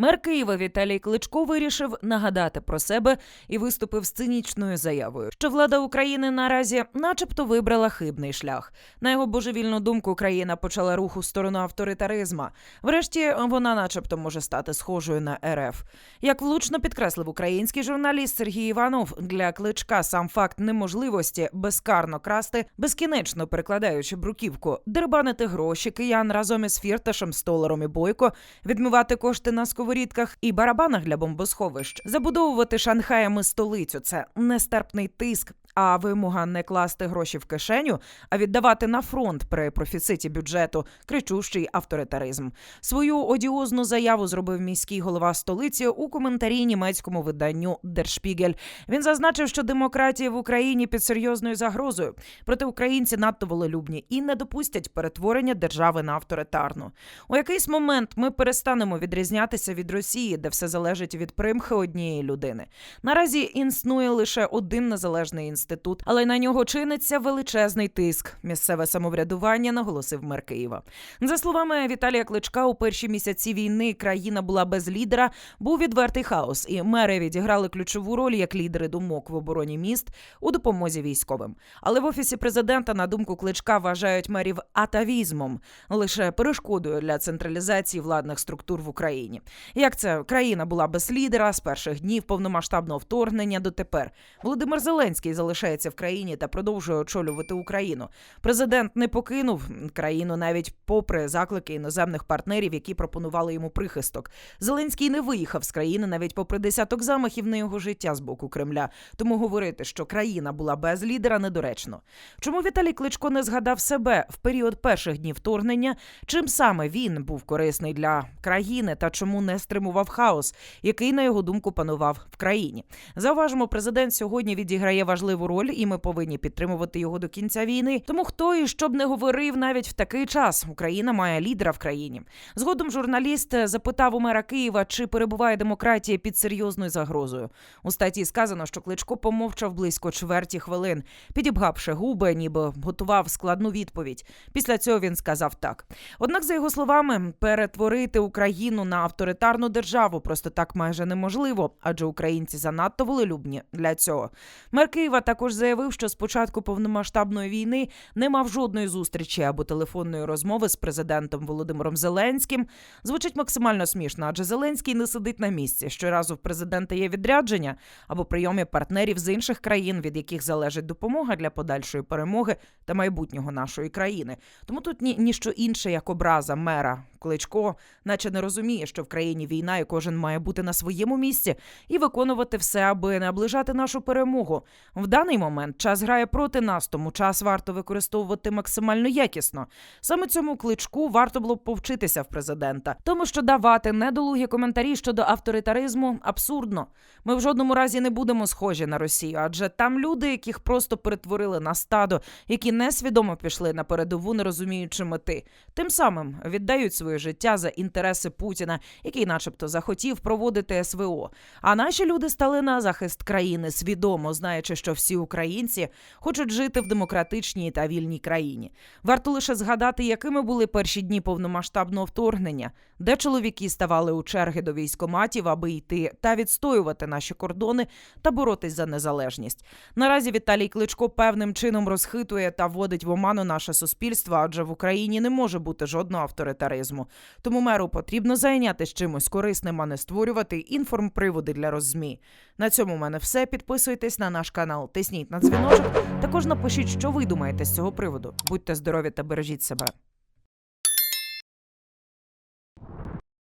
Мер Києва Віталій Кличко вирішив нагадати про себе і виступив з цинічною заявою, що влада України наразі, начебто, вибрала хибний шлях. На його божевільну думку, країна почала рух у сторону авторитаризма. Врешті вона, начебто, може стати схожою на РФ. Як влучно підкреслив український журналіст Сергій Іванов, для кличка сам факт неможливості безкарно красти, безкінечно перекладаючи бруківку, дербанити гроші киян разом із фірташем, столаром і бойко, відмивати кошти на сковорідках і барабанах для бомбосховищ, забудовувати шанхаями столицю. Це нестерпний тиск. А вимога не класти гроші в кишеню, а віддавати на фронт при профіциті бюджету кричущий авторитаризм. Свою одіозну заяву зробив міський голова столиці у коментарі німецькому виданню Spiegel. Він зазначив, що демократія в Україні під серйозною загрозою, проте українці надто волелюбні і не допустять перетворення держави на авторитарну. У якийсь момент ми перестанемо відрізнятися від Росії, де все залежить від примхи однієї людини. Наразі існує лише один незалежний інститут, але на нього чиниться величезний тиск. Місцеве самоврядування наголосив мер Києва. За словами Віталія Кличка, у перші місяці війни країна була без лідера, був відвертий хаос, і мери відіграли ключову роль як лідери думок в обороні міст у допомозі військовим. Але в офісі президента, на думку Кличка, вважають мерів атавізмом, лише перешкодою для централізації владних структур в Україні. Як це країна була без лідера з перших днів повномасштабного вторгнення дотепер? Володимир Зеленський залишається в країні та продовжує очолювати Україну. Президент не покинув країну навіть попри заклики іноземних партнерів, які пропонували йому прихисток. Зеленський не виїхав з країни навіть попри десяток замахів на його життя з боку Кремля. Тому говорити, що країна була без лідера, недоречно. Чому Віталій Кличко не згадав себе в період перших днів вторгнення? Чим саме він був корисний для країни та чому не стримував хаос, який на його думку панував в країні? Зауважимо, президент сьогодні відіграє важливу роль, і ми повинні підтримувати його до кінця війни. Тому хто і що б не говорив навіть в такий час, Україна має лідера в країні. Згодом журналіст запитав у мера Києва, чи перебуває демократія під серйозною загрозою. У статті сказано, що Кличко помовчав близько чверті хвилин, підібгавши губи, ніби готував складну відповідь. Після цього він сказав так. Однак, за його словами, перетворити Україну на авторитарну державу просто так майже неможливо, адже українці занадто волелюбні для цього. Мер Києва також заявив, що з початку повномасштабної війни не мав жодної зустрічі або телефонної розмови з президентом Володимиром Зеленським. Звучить максимально смішно, адже Зеленський не сидить на місці. Щоразу в президента є відрядження або прийомі партнерів з інших країн, від яких залежить допомога для подальшої перемоги та майбутнього нашої країни. Тому тут ні ніщо інше, як образа мера Кличко, наче не розуміє, що в країні війна, і кожен має бути на своєму місці і виконувати все, аби наближати нашу перемогу. В даний момент час грає проти нас, тому час варто використовувати максимально якісно. Саме цьому кличку варто було б повчитися в президента, тому що давати недолугі коментарі щодо авторитаризму абсурдно. Ми в жодному разі не будемо схожі на Росію, адже там люди, яких просто перетворили на стадо, які несвідомо пішли на передову, не розуміючи мети, тим самим віддають своє життя за інтереси Путіна, який, начебто, захотів проводити СВО. А наші люди стали на захист країни, свідомо знаючи, що всі українці хочуть жити в демократичній та вільній країні. Варто лише згадати, якими були перші дні повномасштабного вторгнення, де чоловіки ставали у черги до військоматів, аби йти та відстоювати наші кордони та боротись за незалежність. Наразі Віталій Кличко певним чином розхитує та вводить в оману наше суспільство, адже в Україні не може бути жодного авторитаризму. Тому меру потрібно зайнятися чимось корисним, а не створювати інформприводи для роззмі. На цьому в мене все. Підписуйтесь на наш канал, тисніть на дзвіночок. Також напишіть, що ви думаєте з цього приводу. Будьте здорові та бережіть себе.